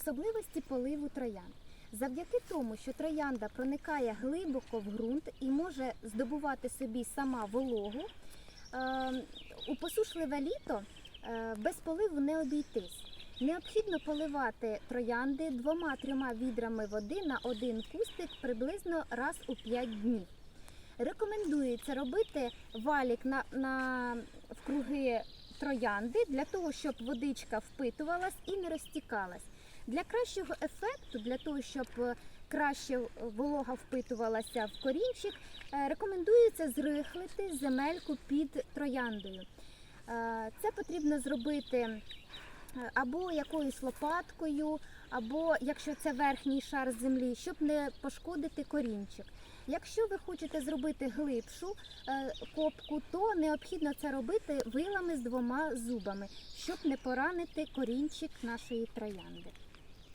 Особливості поливу троянд. Завдяки тому, що троянда проникає глибоко в ґрунт і може здобувати собі сама вологу, е, у посушливе літо е, без поливу не обійтись. Необхідно поливати троянди двома-трьома відрами води на один кустик приблизно раз у 5 днів. Рекомендується робити валік на, на в круги троянди для того, щоб водичка впитувалась і не розтікалась. Для кращого ефекту, для того, щоб е, краще волога впитувалася в корінчик, е, рекомендується зрихлити земельку під трояндою. Е, Це потрібно зробити е, або якоюсь лопаткою, або якщо це верхній шар землі, щоб не пошкодити корінчик. Якщо ви хочете зробити глибшу е, копку, то необхідно це робити вилами з двома зубами, щоб не поранити корінчик нашої троянди.